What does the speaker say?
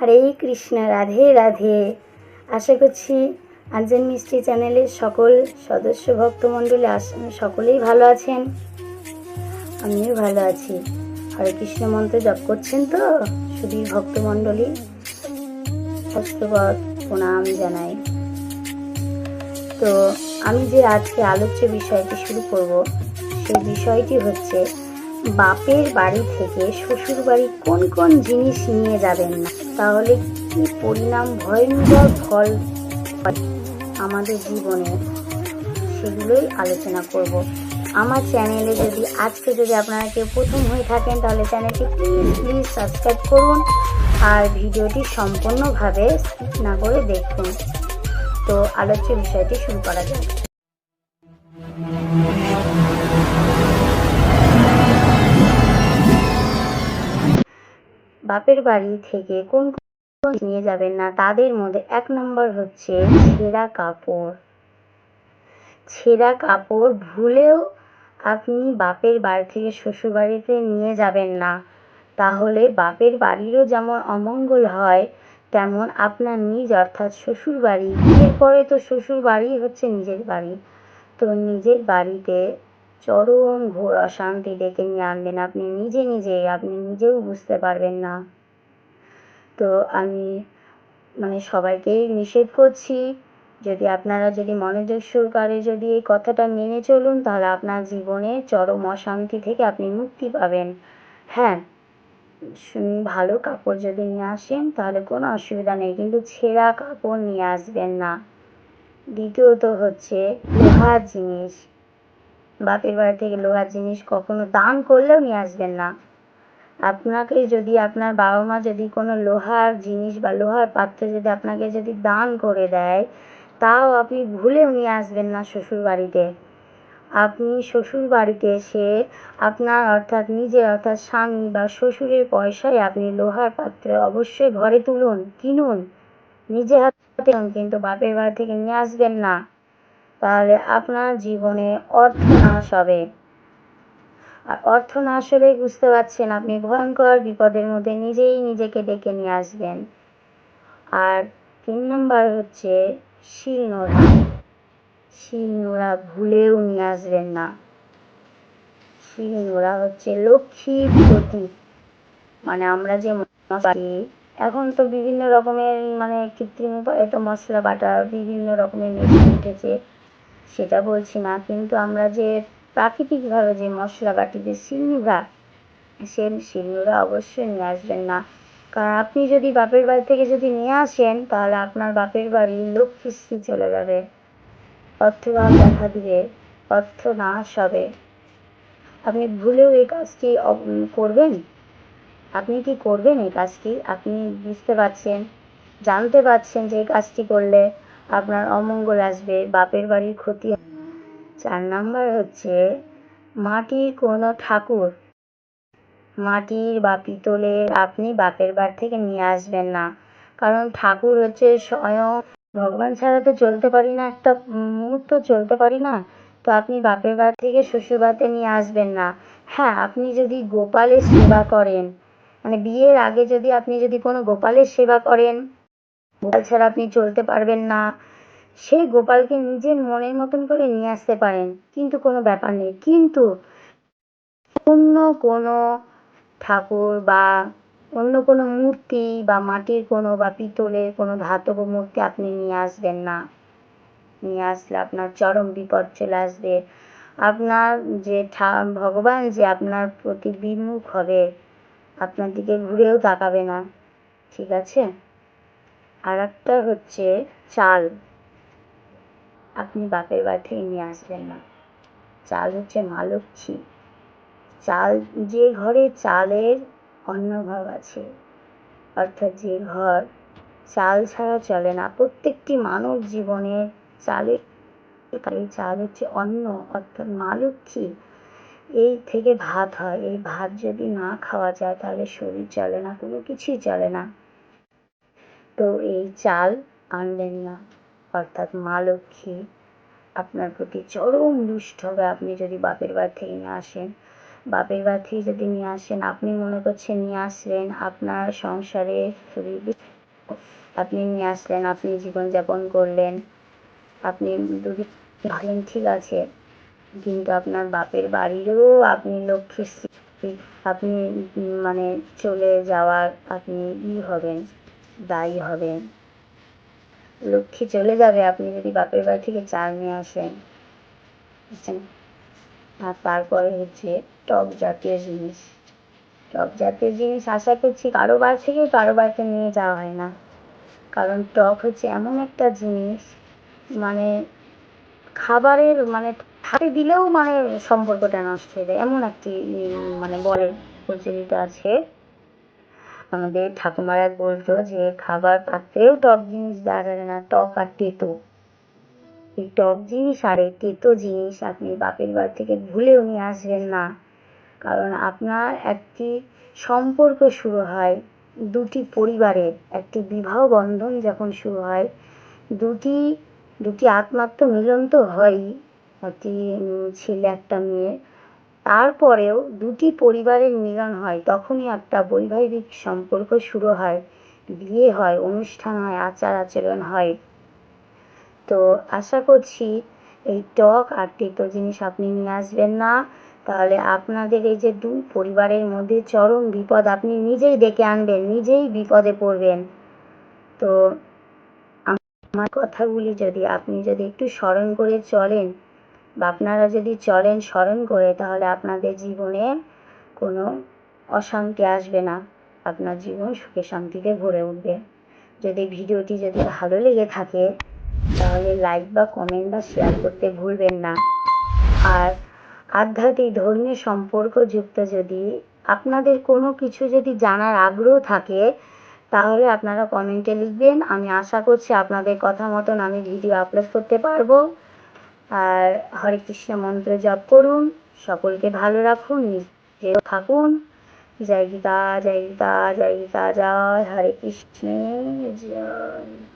হরে কৃষ্ণ, রাধে রাধে। আশা করছি আঞ্জন মিষ্টি চ্যানেলের সকল সদস্য ভক্তমণ্ডলী আস সকলেই ভালো আছেন। আমিও ভালো আছি। হরে কৃষ্ণ মন্ত্র জপ করছেন তো? শুধু ভক্তমণ্ডলী হস্তপদ প্রণাম জানাই। তো আমি যে আজকে আলোচ্য বিষয়টি শুরু করব, সেই বিষয়টি হচ্ছে বাপের বাড়ি থেকে শ্বশুর বাড়ি কোন কোন জিনিস নিয়ে যাবেন না? তাহলে কি পরিণাম ভয়ঙ্কর ফল আমাদের জীবনে সেগুলোই আলোচনা করব। আমার চ্যানেলে যদি আজকে যদি আপনারা কেউ প্রথম হয়ে থাকেন, তাহলে চ্যানেলটি প্লিজ প্লিজ সাবস্ক্রাইব করুন আর ভিডিওটি সম্পূর্ণভাবে স্কিপ না করে দেখুন। তো আলোচ্য বিষয়টি শুরু করা যাক। বাপের বাড়ি থেকে কোন কোন নিয়ে যাবেন না? তাদের মধ্যে এক নম্বর হচ্ছে ছেঁড়া কাপড়। ছেঁড়া কাপড় ভুলেও আপনি বাপের বাড়ি থেকে শ্বশুর বাড়িতে নিয়ে যাবেন না। তাহলে বাপের বাড়িরও যেমন অমঙ্গল হয়, তেমন আপনার নিজ অর্থাৎ শ্বশুর বাড়ি বিয়ের পরে তো শ্বশুর বাড়ি হচ্ছে নিজের বাড়ি। তো নিজের বাড়িতে চরম ঘোর অশান্তি ডেকে নিয়ে আনবেন আপনি নিজে নিজে আপনি নিজেও বুঝতে পারবেন না। তো আমি মানে সবাইকেই নিষেধ করছি, যদি আপনারা যদি মনোযোগ সহকারে যদি এই কথাটা মেনে চলুন, তাহলে আপনার জীবনে চরম অশান্তি থেকে আপনি মুক্তি পাবেন। হ্যাঁ ভালো কাপড় যদি নিয়ে আসেন, তাহলে কোনো অসুবিধা নেই, কিন্তু ছেঁড়া কাপড় নিয়ে আসবেন না। দ্বিতীয়ত হচ্ছে লোহার জিনিস। বাপের বাড়ি থেকে লোহার জিনিস কখনো দান করলেও নিয়ে আসবেন না। আপনাকে যদি আপনার বাবা মা যদি কোনো লোহার জিনিস বা লোহার পাত্র যদি আপনাকে যদি দান করে দেয়, তাও আপনি ভুলেও নিয়ে আসবেন না শ্বশুর বাড়িতে আপনি শ্বশুর বাড়িতে এসে আপনার অর্থাৎ নিজের অর্থাৎ স্বামী বা শ্বশুরের পয়সায় আপনি লোহার পাত্র অবশ্যই ঘরে তুলুন, কিনুন। নিজে হাতে কিন্তু বাপের বাড়ি থেকে নিয়ে আসবেন না। তাহলে আপনার জীবনে অর্থ নাশ হবে। আর অর্থ নাশ হলেই বুঝতে পারছেন আপনি ভয়ঙ্কর বিপদের মধ্যে নিজেই নিজেকে ডেকে নিয়ে আসবেন। আর তিন নম্বর হচ্ছে শিলনোড়া শিলনোড়া ভুলেও নিয়ে আসবেন না। শিলনোড়া হচ্ছে লক্ষ্মীর প্রতীক মানে আমরা যে বাটি এখন তো বিভিন্ন রকমের মানে কৃত্রিম তো মশলা বাটা বিভিন্ন রকমের মেশিন উঠেছে। সেটা বলছি না কিন্তু আমরা যে প্রাকৃতিকভাবে যে মশলা বাটি যে শিলনোড়া সেই শিলনোড়া অবশ্যই নিয়ে আসবেন না কারণ আপনি যদি বাপের বাড়ি থেকে যদি নিয়ে আসেন, তাহলে আপনার বাপের বাড়ি লক্ষ্মীশ্রী চলে যাবে। অর্থভাব দেখা দিবে অর্থ নাশ হবে আপনি ভুলেও এই কাজটি করবেন? আপনি কি করবেন এই কাজটি? আপনি বুঝতে পারছেন, জানতে পারছেন যে এই কাজটি করলে আপনার অমঙ্গল আসবে, বাপের বাড়ির ক্ষতি। চার নাম্বার হচ্ছে, মাটির কোনো ঠাকুর মাটির বা পিতলের আপনি বাপের বাড়ি থেকে নিয়ে আসবেন না। কারণ ঠাকুর হচ্ছে স্বয়ং ভগবান ছাড়া তো চলতে পারি না, একটা মুহূর্ত চলতে পারি না। তো আপনি বাপের বাড়ি থেকে শ্বশুর বাড়িতে নিয়ে আসবেন না। হ্যাঁ আপনি যদি গোপালের সেবা করেন মানে বিয়ের আগে যদি আপনি যদি কোনো গোপালের সেবা করেন গোপাল ছাড়া আপনি চলতে পারবেন না। সেই গোপালকে নিজের মনের মতন করে নিয়ে আসতে পারেন, কিন্তু কোনো ব্যাপার নেই। কিন্তু অন্য কোনো ঠাকুর বা অন্য কোনো মূর্তি বা মাটির কোনো বা পিতলের কোনো ধাতব মূর্তি আপনি নিয়ে আসবেন না। নিয়ে আসলে আপনার চরম বিপদ চলে আসবে। আপনার যে ভগবান যে আপনার প্রতি বিমুখ হবে, আপনার দিকে ঘুরেও তাকাবে না। ঠিক আছে? আর একটা হচ্ছে চাল। আপনি বাপের বাড়ি থেকে নিয়ে আসবেন না। চাল হচ্ছে মা চাল, যে ঘরে চালের অন্নভাব আছে, অর্থাৎ যে ঘর, চাল ছাড়া চলে না। প্রত্যেকটি মানব জীবনে চালের চাল হচ্ছে অন্ন, অর্থাৎ মা এই থেকে ভাত হয়। এই ভাত যদি না খাওয়া যায়, তাহলে শরীর চলে না, কোনো কিছুই চলে না। তো এই চাল আনলেন না। অর্থাৎ মা লক্ষ্মী, আপনার প্রতি চরম দুষ্ট হবে। আপনি যদি বাপের বাড়ি থেকে নিয়ে আসেন, বাপের বাড়ি থেকে যদি নিয়ে আসেন, আপনি মনে করছেন নিয়ে আসলেন আপনার সংসারে আপনি নিয়ে আসলেন, আপনি জীবনযাপন করলেন, আপনি দুদিন ভাবলেন ঠিক আছে। কিন্তু আপনার বাপের বাড়িরও আপনি লক্ষ্মীর আপনি মানে চলে যাওয়ার আপনি ই হবেন। দায়ী হবেন। লক্ষ্মী চলে যাবে, আপনি যদি বাপের বাড়ি থেকে চাল নিয়ে আসেন। বুঝছেন? আর তারপরে হচ্ছে টক জাতীয় জিনিস। টক জাতীয় জিনিস আশা করছি কারও বাড়ি থেকে কারও বাড়িতে নিয়ে যাওয়া হয় না। কারণ টক হচ্ছে এমন একটা জিনিস মানে খাবারের মানে হাতে দিলেও মানে সম্পর্কটা নষ্ট হয়ে যায়। এমন একটি মানে বলে প্রচলিত আছে। আমাদের ঠাকুমারা বলতো যে, খাবার পাত্রেও টক জিনিস দাঁড়ায় না, টক আর তেতো। এই টক জিনিস আর এই তেতো জিনিস আপনি বাপের বাড়ি থেকে ভুলেও নিয়ে আসবেন না। কারণ আপনার একটি সম্পর্ক শুরু হয় দুটি পরিবারের। একটি বিবাহ বন্ধন যখন শুরু হয়, দুটি দুটি আত্মার তো মিলন তো হয়ই। একটি ছেলে, একটা মেয়ে। তারপরেও দুটি পরিবারের মিলন হয়, তখনই একটা বৈবাহিক সম্পর্ক শুরু হয়, বিয়ে হয়, অনুষ্ঠান হয়, আচার আচরণ হয়। তো আশা করছি এই টক আর তেতো জিনিস আপনি নিয়ে আসবেন না। তাহলে আপনাদের এই যে দুই পরিবারের মধ্যে চরম বিপদ আপনি নিজেই ডেকে আনবেন, নিজেই বিপদে পড়বেন। তো আমার কথাগুলি যদি আপনি যদি একটু স্মরণ করে চলেন বা আপনারা যদি চলেন, স্মরণ করে, তাহলে আপনাদের জীবনে কোনো অশান্তি আসবে না। আপনার জীবন সুখে শান্তিতে ভরে উঠবে। যদি ভিডিওটি যদি ভালো লেগে থাকে, তাহলে লাইক বা কমেন্ট বা শেয়ার করতে ভুলবেন না। আর আধ্যাত্মিক ধর্মীয় সম্পর্কযুক্ত যদি আপনাদের কোনো কিছু যদি জানার আগ্রহ থাকে, তাহলে আপনারা কমেন্টে লিখবেন। আমি আশা করছি আপনাদের কথা মতন আমি ভিডিও আপলোড করতে পারব। আর হরে কৃষ্ণ মন্ত্র জপ করুন, সকলকে ভালো রাখুন নিজেও থাকুন। জয় গীতা জয় গীতা জয় গীতা, জয় হরে কৃষ্ণ, জয়।